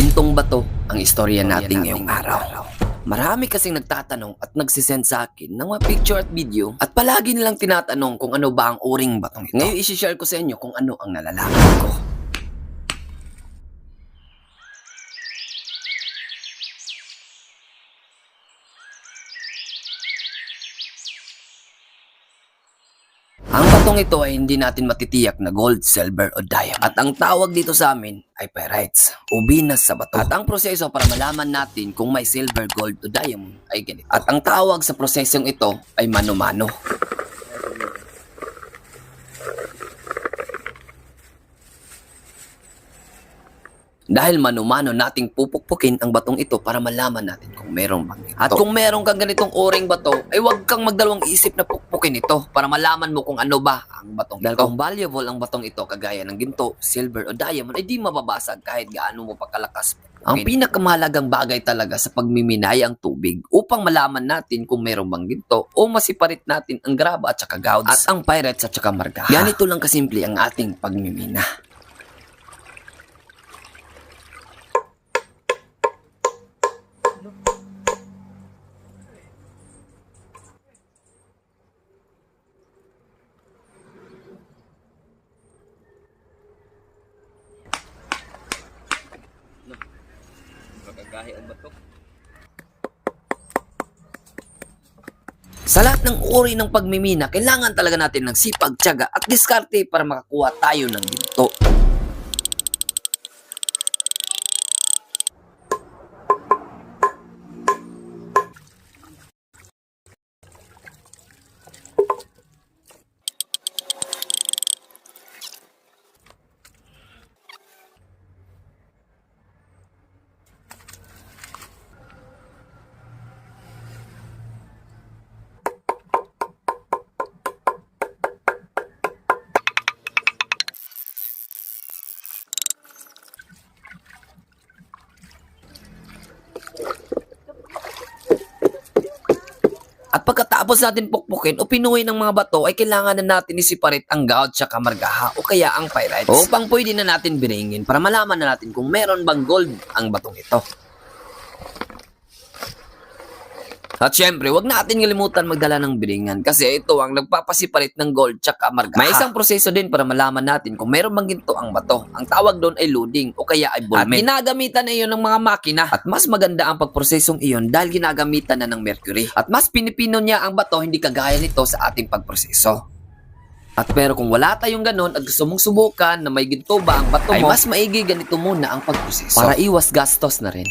Gintong bato ang istorya natin ngayong araw. Marami kasing nagtatanong at nagsisend sa akin ng mga picture at video at palagi nilang tinatanong kung ano ba ang uring batong ito. Ngayon isi-share ko sa inyo kung ano ang nalalaman ko. Batong ito ay hindi natin matitiyak na gold, silver o diamond. At ang tawag dito sa amin ay pyrites o binas sa bato. At ang proseso para malaman natin kung may silver, gold o diamond ay ganito. At ang tawag sa prosesong ito ay mano-mano. Dahil mano-mano nating pupukpukin ang batong ito para malaman natin kung merong bang ito. At kung meron kang ganitong oring bato, ay huwag kang magdalawang isip na pukpukin ito para malaman mo kung ano ba ang batong Dahil kung valuable ang batong ito kagaya ng ginto, silver o diamond ay di mababasag kahit gaano mo pagkalakas. Ang pinakamahalagang bagay talaga sa pagmiminay ang tubig upang malaman natin kung meron bang ginto o masiparit natin ang graba at saka gouds at ang pirates at saka margaha. Ganito lang kasimple ang ating pagmimina. Magagahi ang batok. Sa lahat ng uri ng pagmimina, kailangan talaga natin ng sipag, tiyaga at diskarte para makakuha tayo ng ginto. At pagkatapos natin pukpukin o pinuhay ng mga bato ay kailangan na natin isiparit ang gout sa kamargaha o kaya ang pyrites. Upang pwede na natin biringin para malaman na natin kung meron bang gold ang batong ito. At syempre, wag natin kalimutan magdala ng biringan kasi ito ang nagpapasiparit ng gold tsaka amargaha. May isang proseso din para malaman natin kung meron bang ginto ang bato. Ang tawag doon ay loading o kaya ay bulmet. At ginagamitan na iyon ng mga makina. At mas maganda ang pagprosesong iyon dahil ginagamitan na ng mercury. At mas pinipino niya ang bato hindi kagaya nito sa ating pagproseso. At pero kung wala tayong ganon at gusto mong subukan na may ginto ba ang bato mo, ay mas maigi ganito muna ang pagproseso. Para iwas gastos na rin.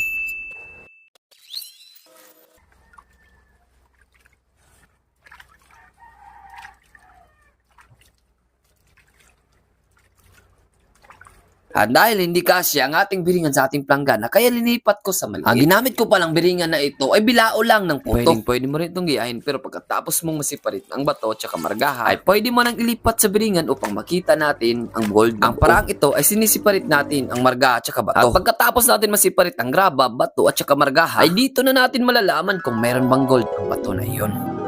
At dahil hindi kasya ang ating biringan sa ating planggana, kaya linipat ko sa maliit. Ang ginamit ko palang biringan na ito ay bilao lang ng puto. Pwede, pwede mo rin itong giyahin, pero pagkatapos mong masiparit ang bato at saka margaha, ay pwede mo nang ilipat sa biringan upang makita natin ang gold. Ang paraang ito ay sinisiparit natin ang margaha at saka bato. At pagkatapos natin masiparit ang graba, bato at saka margaha, ay dito na natin malalaman kung meron bang gold ang bato na iyon.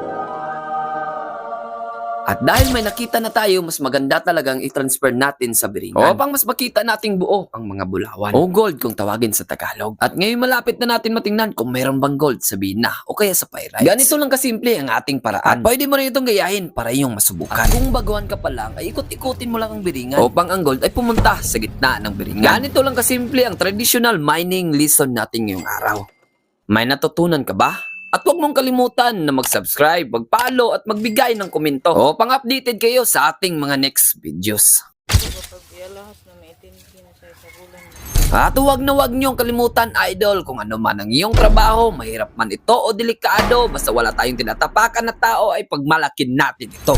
At dahil may nakita na tayo, mas maganda talagang i-transfer natin sa biringan. Upang mas makita nating buo ang mga bulawan. O gold kung tawagin sa Tagalog. At ngayon malapit na natin matingnan kung mayroon bang gold sa bina o kaya sa pyrites. Ganito lang kasimple ang ating paraan. At pwede mo rin itong gayahin para iyong masubukan. At kung baguhan ka pa lang, ay ikot-ikutin mo lang ang biringan. Upang ang gold ay pumunta sa gitna ng biringan. Ganito lang kasimple ang traditional mining lesson natin ngayong araw. May natutunan ka ba? At huwag mong kalimutan na mag-subscribe, mag-follow at magbigay ng komento o pang-updated kayo sa ating mga next videos. At huwag na huwag niyong kalimutan, idol, kung ano man ang iyong trabaho, mahirap man ito o delikado, basta wala tayong tinatapakan na tao ay pagmalakin natin ito.